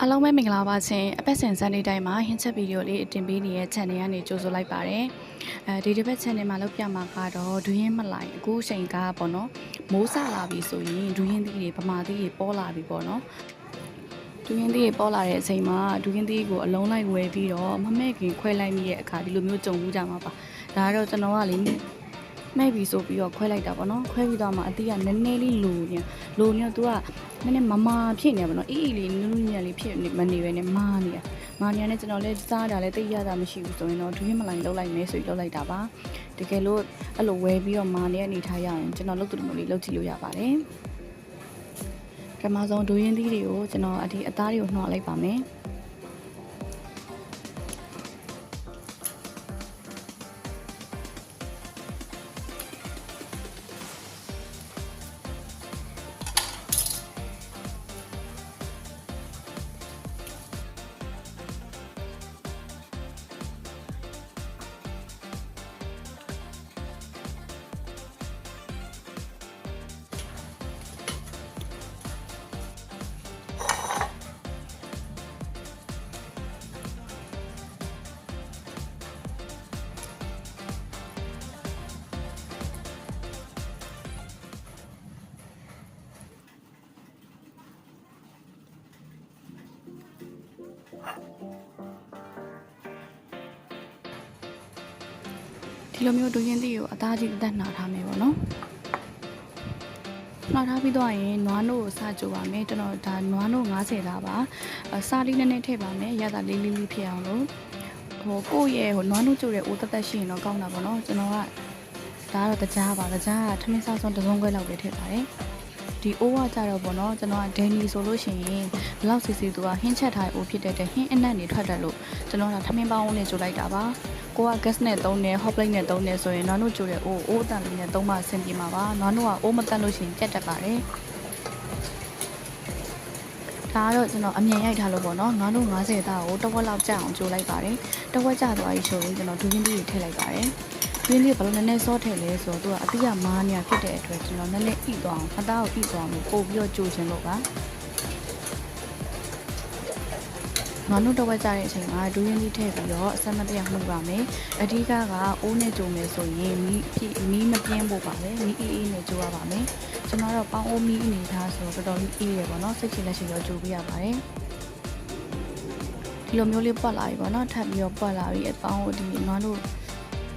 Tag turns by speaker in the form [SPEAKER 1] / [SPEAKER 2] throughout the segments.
[SPEAKER 1] အားလုံးပဲမင်္ဂလာပါရှင်အပတ်စဉ်ဇန်နေတိုင်းမှာဟင်းချက်ဗီဒီယိုလေးအတင်ပေးနေတဲ့ channel ကနေကြိုဆိုလိုက်ပါတယ်အဲဒီတစ်ပတ် channel မှာလောက်ပြမှာကတော့ဒူးရင်မလိုက်အခုချိန်ကပေါ့နော်မိုးဆလာပြီဆိုရင်ဒူးရင်သီးတွေဗမာသီးတွေပေါ်လာပြီပေါ့နော်ဒူးရင်သီးတွေပေါ်လာတဲ့အချိန်မှာဒူးရင်သီးကိုအလုံးလိုက်ဝယ်ပြီးတော့မမဲ့ခင်ခွဲလိုက်မိတဲ့အခါဒီလိုမျိုးကြုံဘူးကြမှာပါဒါကတော့ကျွန်တော်ကလေ မဲ့ပြီဆိုပြီးတော့ခွဲလိုက်တာပေါ့နော်ခွဲပြီးတော့မှအတီးကနည်းနည်းလေးလိုနေလိုနေတော့ तू ကနည်းနည်းမမာဖြစ်နေပါတော့အေးအေးလေးနူးနူးညံ့လေးဖြစ်နေမနေပဲနဲ့မာနေတာမာနေရတဲ့ကျွန်တော်လည်းစားတာလည်းသိရတာမရှိဘူးဆိုရင်တော့ဒူးရင်မလိုက်လောက်လိုက်မယ်ဆိုပြီးလောက်လိုက်တာပါတကယ်လို့အဲ့လိုဝယ်ပြီးတော့မာနေတဲ့အနေထားရရင်ကျွန်တော်လုပ်တူမျိုးလေးလုပ်ကြည့်လို့ရပါတယ်ပထမဆုံးဒူးရင်သီးတွေကိုကျွန်တော်အဒီအသားတွေကိုနှော်လိုက်ပါမယ် ဒီလိုမျိုးဒူးရင်သီးကိုအသားကြီးတက်နှာထားမယ်ပေါ့နော်နှာထားပြီးတော့ရင်နွားနို့ကိုစကြိုပါမယ်ကျွန်တော်ဒါနွားနို့90သားပါအစားလေးနည်းနည်းထည့်ပါမယ်ရတာလေးလေးလေးဖြစ်အောင်လို့ဟိုကိုယ့်ရဲ့ဟိုနွားနို့ကြိုတဲ့အိုးတက်တက်ရှိရင်တော့ကောင်းတာပေါ့နော်ကျွန်တော်ကဒါကတော့တကြားပါတကြားကထမင်းဆောက်ဆုံးတစ်စုံခွဲလောက်ပဲထည့်ပါတယ် ဒီအိုးကကြတော့ပေါ့နော်ကျွန်တော်ကဒဲနီဆိုလို့ရှိရင်ဘလောက်စီစီသူကဟင်းချက်ထားတဲ့အိုးဖြစ်တဲ့တဲ့ဟင်းအနက်နေထွက်တယ်လို့ကျွန်တော်ကထမင်းပေါင်းနဲ့ကြိုလိုက်တာပါကိုက gas နဲ့သုံးတယ် hot plate နဲ့သုံးတယ်ဆိုရင်နွားနို့ကြိုတဲ့အိုးအိုးအတန်လေးနဲ့သုံးမှအဆင်ပြေမှာပါနွားနို့ကအိုးမတက်လို့ရှိရင်ပြတ်တတ်ပါတယ်ဒါကတော့ကျွန်တော်အမြင်ရိုက်ထားလို့ပေါ့နော်နွားနို့90သားကိုတစ်ဝက်လောက်ကြာအောင်ကြိုလိုက်ပါတယ်တစ်ဝက်ကြာသွားပြီဆိုရင်ကျွန်တော်ဒူးရင်းလေးတွေထည့်လိုက်ပါတယ် ဒူးရင်းလေးဘယ်လိုနည်းနည်းစောထည့်လဲဆိုတော့သူကအတိအမားနေရဖြစ်တဲ့အတွက်ကျွန်တော်နည်းနည်းဣသွားအောင်အသားကိုဣသွားအောင်ပို့ပြီးတော့ကြိုချင်လို့ပါငါတို့တော့ဝက်ကြတဲ့အချိန်မှာဒူးရင်းလေးထည့်ပြီးတော့အဆက်မပြတ်မှုပါမယ်အဓိကကအိုးနဲ့ကြုံမယ်ဆိုရင်မီးဖြစ်မီးမပြင်းဖို့ပါပဲမီးအေးအေးနဲ့ကြိုရပါမယ်ကျွန်တော်တော့ပေါင်းအိုးမီးအနေထားဆိုတော့တော်တော်လေးအေးရပါတော့စိတ်ချလက်ရှိတော့ကြိုပြရပါတယ်ဒီလိုမျိုးလေးပွက်လာပြီပေါ့နော်ထပ်ပြီးတော့ပွက်လာပြီအပေါင်းဒီငါတို့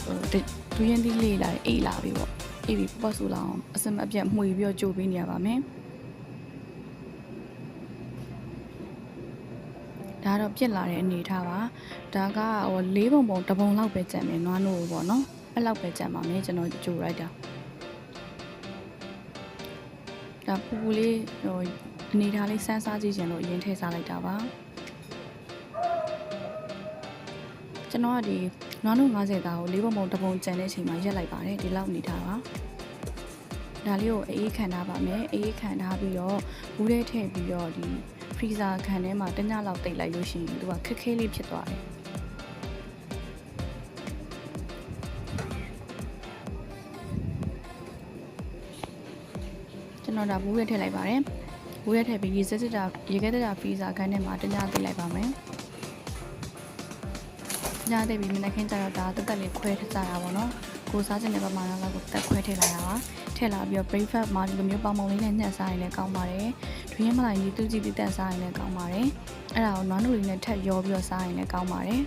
[SPEAKER 1] ဟို ဒူးရင်းသီးလေးလာအိတ်လာပြီပေါ့အေးပြီပွက်ဆူလာအောင်အစမအပြတ်မှွေပြီးတော့ကြိုပေးနေရပါမယ်ဒါတော့ပြစ်လာတဲ့အနေထားပါဒါကဟိုလေးပုံပုံတစ်ပုံလောက်ပဲကြံမယ်နွားနို့ပေါ့နော်အဲ့လောက်ပဲကြံပါမယ်ကျွန်တော်ကြိုလိုက်တာဒါပူပူလေးဟိုအနေထားလေးစမ်းစားကြည့်ချင်လို့အရင်ထည့်စားလိုက်တာပါ ကျွန်တော်ကဒီနွားနို့90သားကိုလေးပုံပုံတစ်ပုံကြံတဲ့အချိန်မှာရက်လိုက်ပါတယ်ဒီလောက်အနေထားပါဒါလေးကိုအေးခံထားပါမယ်အေးခံထားပြီးတော့ဘူးထဲထည့်ပြီးတော့ဒီဖရီဇာခံထဲမှာတညလောက်တိတ်လိုက်လို့ရှိရင်သူကခက်ခဲလေးဖြစ်သွားတယ်ကျွန်တော်ဒါဘူးရဲထည့်လိုက်ပါတယ်ဘူးရဲထည့်ပြီးရေစက်စစ်တာရေခဲတက်တာဖရီဇာခံထဲမှာတညတိတ်လိုက်ပါမယ် ညတဲ့ပြီးမနေ့ခင်းကျတော့ဒါတက်တက်လေးခွဲထကြတာပေါ့နော်ကိုစားချင်တဲ့ပမာဏလောက်ကိုတက်ခွဲထည့်လိုက်တာပါထည့်လာပြီးတော့ breakfast မှာဒီလိုမျိုးပေါင်ပေါင်လေးနဲ့ညှက်စားရင်လည်းကောင်းပါတယ်ဒွေးမလိုက်ကြီးတူးကြည့်တည်တက်စားရင်လည်းကောင်းပါတယ်အဲ့ဒါကိုနွားနုလေးနဲ့ထပ်ရောပြီးတော့စားရင်လည်းကောင်းပါတယ်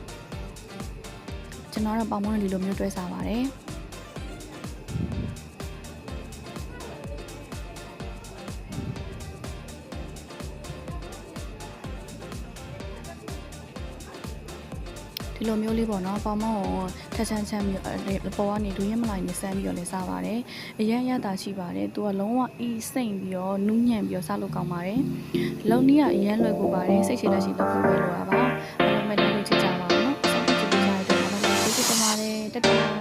[SPEAKER 1] ကျွန်တော်တော့ပေါင်ပေါင်လေးဒီလိုမျိုးတွဲစားပါတယ် ဒီလိုမျိုးလေးပေါ့နော်ပေါင်မောင်းကိုထက်ချမ်းချမ်းပြီးတော့ပေါ်ကနေဒူးရင်မလိုက်နေစမ်းပြီးတော့လည်းစားပါတယ်အရန်ရတာရှိပါတယ်သူကလုံးဝအီးစိမ့်ပြီးတော့နူးညံ့ပြီးတော့စားလို့ကောင်းပါတယ်လုံနီးကအရန်လွယ်ကူပါတယ်စိတ်ချလက်ရှိလုပ်ဖို့ပဲလိုတာပါအားလုံးပဲလည်းလုပ်ချစ်ကြပါဦးနော်ဆက်ပြီးကြည့်ကြရတဲ့အားလုံးပဲကျေးဇူးတင်ပါတယ်တက်တာ